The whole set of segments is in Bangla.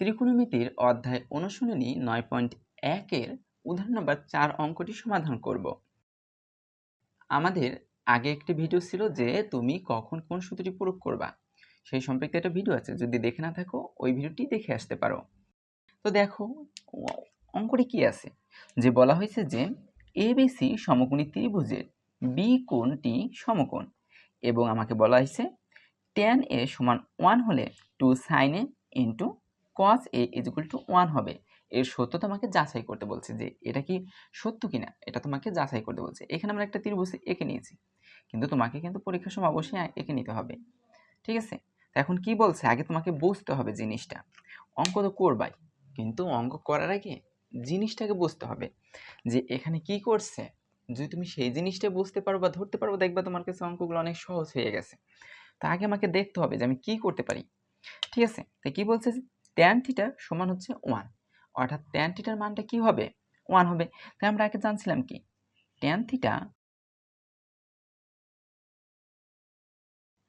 ত্রিকোণমিতির অধ্যায় অনুশীলনী নয় পয়েন্ট একের উদাহরণ নাম্বার চার অঙ্কটি সমাধান করব। আমাদের আগে একটি ভিডিও ছিল যে তুমি কখন কোন সূত্রটি প্রয়োগ করবা। সেই সম্পর্কে একটা ভিডিও আছে, যদি দেখে না থাকো, ওই ভিডিওটি দেখে আসতে পারো। তো দেখো, অঙ্কটি কি আছে? যে বলা হয়েছে যে এ এবিসি সমকোণী ত্রিভুজের বি কোণটি সমকোণ এবং আমাকে বলা হয়েছে টেন এ সমান ওয়ান হলে two sine A into cos A equal to one হবে। এর সত্য তোমাকে যাচাই করতে বলছে যে এটা কি সত্য কিনা? এটা তোমাকে যাচাই করতে বলছে। এখানে আমরা একটা ত্রিভুজ এঁকে নিয়েছি। কিন্তু তোমাকে কিন্তু পরীক্ষার সময় অবশ্যই এঁকে নিতে হবে। ঠিক আছে? তো এখন কি বলছে? আগে তোমাকে বুঝতে হবে জিনিসটা। অঙ্ক তো করবাই। কিন্তু অঙ্ক করার আগে জিনিসটাকে বুঝতে হবে যে এখানে কি করছে। যদি তুমি সেই জিনিসটা বুঝতে পারো বা ধরতে পারো, দেখবা তোমার কাছে অঙ্কগুলো অনেক সহজ হয়ে গেছে। তা আগে আমাকে দেখতে হবে যে আমি কি করতে পারি। ঠিক আছে? তো কি বলছে ট্যান থিটা সমান হচ্ছে ওয়ান অর্থাৎ ট্যান থিটার মানটা কি হবে? ওয়ান হবে। তাই আমরা আগে জানছিলাম কি? ট্যান থিটা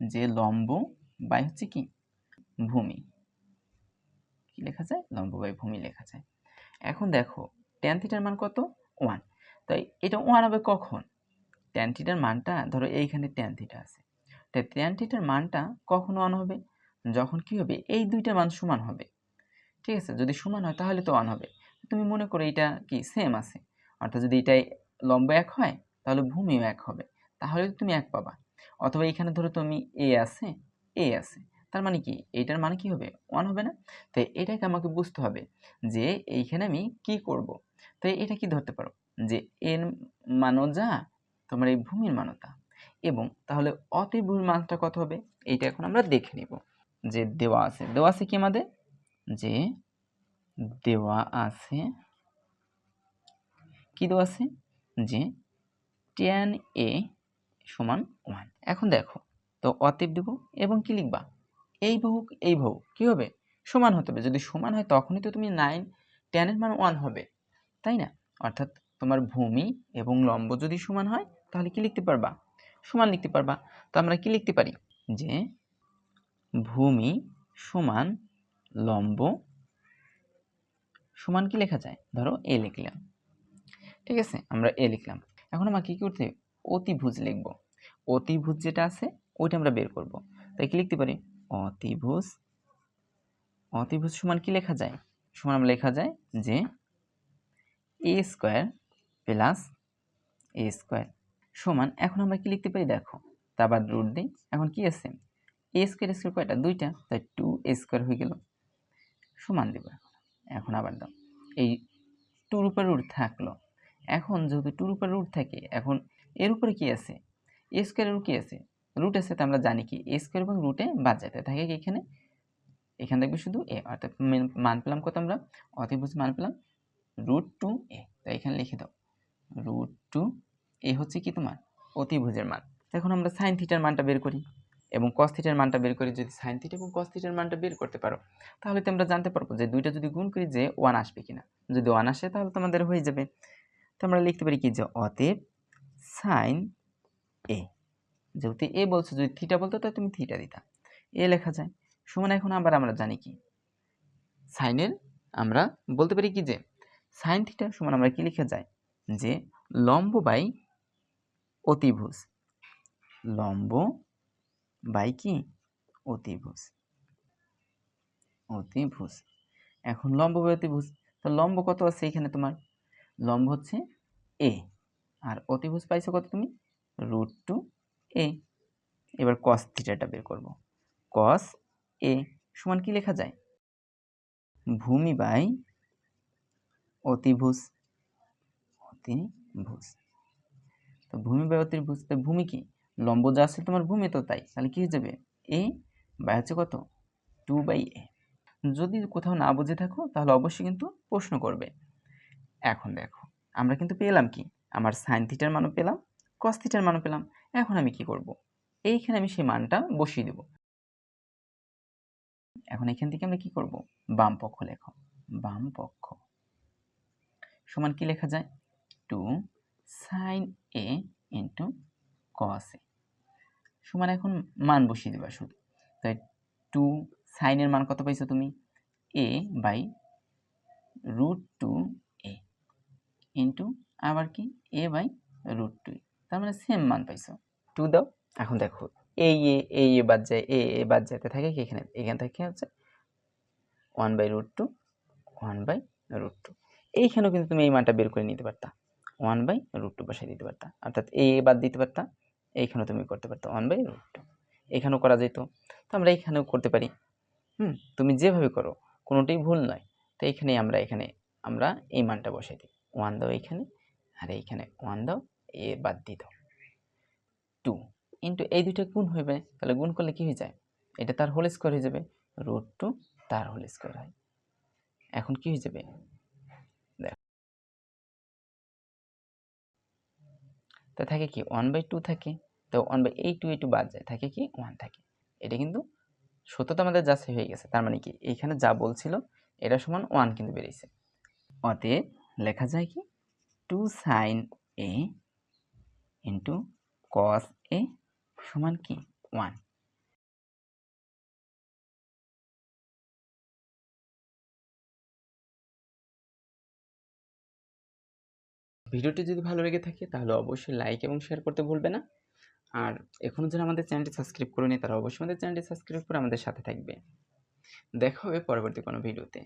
যে লম্ব বাই হচ্ছে কি? ভূমি। কি লেখা যায়? লম্ব বাই ভূমি লেখা যায়। এখন দেখো ট্যান থিটার মান কত? ওয়ান তাই এটা ওয়ান হবে কখন? ট্যান থিটার মানটা, ধরো এইখানে ট্যান থিটা আছে। তাই ট্যান থিটার মানটা কখন ওয়ান হবে? যখন কি হবে? এই দুইটার মান সমান হবে। ঠিক আছে? যদি সমান হয় তাহলে তো ওয়ান হবে। তুমি মনে করো এটা কি সেম আছে। অর্থাৎ যদি এটাই লম্ব এক হয়, তাহলে ভূমিও এক হবে। তাহলে তুমি এক পাবা। অথবা এখানে ধরো তুমি এ আছে এ আছে। তার মানে কি? এইটার মানে কি হবে? ওয়ান হবে না। তো এটাকে আমাকে বুঝতে হবে যে এইখানে আমি কি করব। তো এটা কি ধরতে পারো? যে এর মানও যা, তোমার এই ভূমির মানও তা। এবং তাহলে অতি ভূমির মানটা কত হবে? এইটা এখন আমরা দেখে নিব। যে দেওয়া আছে। দেওয়া আছে কি আমাদের? যে দেওয়া আছে, কি দেওয়া আছে? যে টেন এ সমান ওয়ান এখন দেখো, তো অতএব দেব এবং কি লিখবা? এই বহু এই বহু কি হবে? সমান হতে হবে। যদি সমান হয় তখনই তো তুমি নাইন টেনের মান ওয়ান হবে, তাই না? অর্থাৎ তোমার ভূমি এবং লম্ব যদি সমান হয়, তাহলে কি লিখতে পারবা? সমান লিখতে পারবা। তো আমরা কি লিখতে পারি? যে ভূমি সমান লম্ব সমান কি লেখা যায়? ধরো এ লিখলাম। ঠিক আছে? আমরা এ লিখলাম। এখন আমরা কি করতে অতিভুজ লিখব। অতিভুজ যেটা আছে, ওইটা আমরা বের করব। তাই কি লিখতে পারি? অতিভুজ অতিভুজ সমান কি লেখা যায়? সমান আমরা লেখা যায় যে A square plus A square সমান, এখন আমরা কি লিখতে পারি? দেখো, তা রুট দিই। এখন কি আছে? এ স্কোয়ার স্কোয়ার কয়টা? দুইটা। তাই টু এ স্কোয়ার হয়ে গেল। সমান দেবো। এখন আবার দাও। এই টুর উপর রুট থাকল। এখন যেহেতু টুর উপর রুট থাকে, এখন এর উপরে কি আছে? এ স্কোয়ারের কি আছে? রুট আছে তো আমরা জানি কি এ স্কোয়ার এবং রুটে বাদ যেতে থাকে কি এখানে? এখানে দেখবে শুধু এ অর্থাৎ মেন- পেলাম কত আমরা? অতিভুজ মান পেলাম রুট টু এ তাই এখানে লিখে দাও। রুট টু এ হচ্ছে কি তোমার? অতিভুজের মান। এখন আমরা সাইন থিটার মানটা বের করি। এবং কস থিটার মানটা বের করি যদি সাইন থিটা এবং কস থিটার মানটা বের করতে পারো, তাহলে তো আমরা জানতে পারব যে দুইটা যদি গুণ করি যে ওয়ান আসবে কিনা। যদি ওয়ান আসে তাহলে তোমাদের হয়ে যাবে। তো আমরা লিখতে পারি কি যে অতএব সাইন এ যেহেতু এ বলছো, যদি থিটা বলতো তাহলে তুমি থিটা দিতা। এ লেখা যায়। সমান এখন আবার আমরা জানি কি? সাইনের আমরা বলতে পারি কি যে সাইন থিটা সমান আমরা কি লিখে যায় যে লম্ব বাই অতিভুজ। লম্ব বাই কি? অতিভুজ। অতিভুজ। এখন লম্ব অতিভুজ। তো লম্ব কত আছে এখানে তোমার? লম্ব হচ্ছে এ আর অতিভুজ পাইছো কত তুমি? রুট টু এ এবার কস থিটাটা বের করব। কস এ সমান কি লেখা যায়? ভূমি বাই অতিভুজ। অতিভুজ। তো ভূমি বাই অতিভুজ। তো ভূমি কি? লম্ব যা আছে তোমার ভূমি তো তাই। তাহলে কি হয়ে যাবে? এ বাই হচ্ছে কত? টু বাই এ যদি কোথাও না বুঝে থাকো, তাহলে অবশ্যই কিন্তু প্রশ্ন করবে। এখন দেখো, আমরা কিন্তু পেলাম কি? আমার সাইন থিটার মানও পেলাম কস থিটার মানও পেলাম। এখন আমি কি করব? এইখানে আমি সেই মানটা বসিয়ে দেব। এখন এখান থেকে আমরা কি করব? বাম পক্ষ লেখো। বাম পক্ষ সমান কি লেখা যায়? Two sine A into cos A সমান এখন মান বসিয়ে দেবা শুধু। তাই টু সাইনের মান কত পাইছো তুমি? A by root two A into আবার কি? এ বাই রুট টু তার মানে সেম মান পাইছো। টু দাও। এখন দেখো এই এ এই এ বাদ যায় এ এ বাদ যাতে থাকে কি এখানে? এখান থেকে হচ্ছে one by root two one by root two এইখানেও কিন্তু তুমি এই মানটা বের করে নিতে পারতা। ওয়ান বাই রুট টু বসাই দিতে পারতা। অর্থাৎ এ এ বাদ দিতে পারতা। এইখানেও তুমি করতে পারতা ওয়ান বাই রুট টু এখানেও করা যেত। তো আমরা এইখানেও করতে পারি। হুম, তুমি যেভাবে করো, কোনোটাই ভুল নয়। তো এইখানে আমরা এখানে আমরা এই মানটা বসাই দিই। ওয়ান দাও এইখানে, আর এইখানে ওয়ান দাও, এ বাদ দাও। টু ইন্টু এই দুইটা গুণ হবে তাহলে গুণ করলে কি হয়ে যায়? এটা তার হোল স্কোয়ার হয়ে যাবে। রুট টু তার হোল স্কোয়ার হয়। এখন কি হয়ে যাবে? দেখো। তো থাকে কি ওয়ান বাই টু থাকে। তো ওয়ান বাই এই টু এই টু বাদ যায়, থাকে কি? ওয়ান থাকে। এটা কিন্তু সত্যতা আমাদের যাচাই হয়ে গেছে। তার মানে কি? এইখানে যা বলছিল, এটা সমান ওয়ান কিন্তু বেরিয়েছে। অতএব লেখা যায় কি? Two sine A into cos A সমান কি? ওয়ান ভিডিওটি যদি ভালো লেগে থাকে, তাহলে অবশ্যই লাইক এবং শেয়ার করতে ভুলবে না। আর এখনও যারা আমাদের চ্যানেলটি সাবস্ক্রাইব করেনি, তারা অবশ্যই আমাদের চ্যানেলটি সাবস্ক্রাইব করে আমাদের সাথে থাকবে। দেখা হবে পরবর্তী কোনো ভিডিওতে।